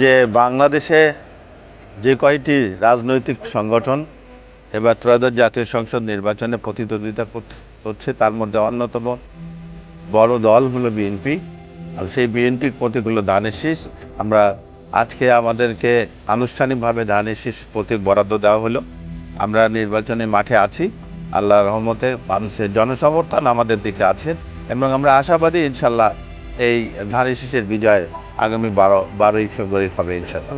যে বাংলাদেশে যে কয়টি রাজনৈতিক সংগঠন এবার ত্রয়োদশ জাতীয় সংসদ নির্বাচনে প্রতিদ্বন্দ্বিতা করছে তার মধ্যে অন্যতম বড় দল হলো বিএনপি। আর সেই বিএনপির প্রতীক হলো ধানের শীষ, আমরা আজকে আমাদেরকে আনুষ্ঠানিকভাবে ধানের শীষ প্রতীক বরাদ্দ দেওয়া হলো। আমরা নির্বাচনে মাঠে আছি আল্লাহ রহমতে মানুষের জনসমর্থন আমাদের দিকে আছে। এবং আমরা আশাবাদী, ইনশাল্লাহ এই ধানের শীষের বিজয় আগামী বারো বারোই ফেব্রুয়ারি হবে ইনশাল্লাহ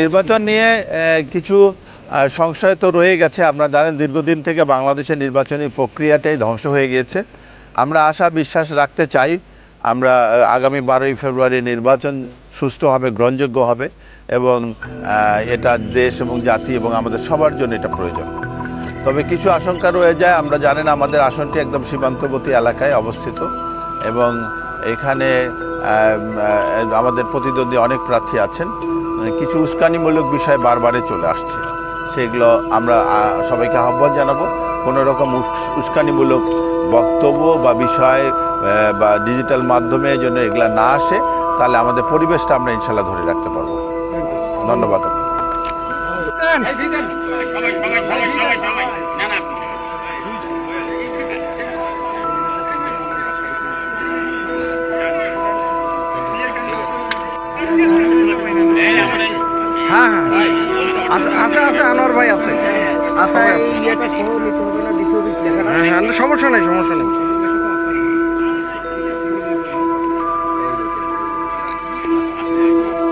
নির্বাচন নিয়ে কিছু সংশয় তো রয়ে গেছে। আপনারা জানেন দীর্ঘদিন থেকে বাংলাদেশের নির্বাচনী প্রক্রিয়াটাই ধ্বংস হয়ে গিয়েছে। আমরা আশা বিশ্বাস রাখতে চাই। আমরা আগামী বারোই ফেব্রুয়ারি নির্বাচন সুষ্ঠু হবে গ্রহণযোগ্য হবে এবং এটা দেশ এবং জাতি এবং আমাদের সবার জন্য এটা প্রয়োজন। তবে কিছু আশঙ্কা রয়ে যায়। আমরা জানেন আমাদের আসনটি একদম সীমান্তবর্তী এলাকায় অবস্থিত এবং এখানে আমাদের প্রতিদ্বন্দ্বী অনেক প্রার্থী আছেন। কিছু উস্কানিমূলক বিষয় বারবারে চলে আসছে। সেগুলো আমরা সবাইকে আহ্বান জানাব। কোনো রকম উস- উস্কানিমূলক বক্তব্য বা বিষয় বা ডিজিটাল মাধ্যমে যেন এগুলা না আসে, তাহলে আমাদের পরিবেশটা আমরা ইনশাল্লাহ ধরে রাখতে পারব। ধন্যবাদ হ্যাঁ হ্যাঁ। আছে আছে আছে আনোয়ার ভাই আছে। আছে। আছে হ্যাঁ হ্যাঁ সমস্যা নেই সমস্যা নেই।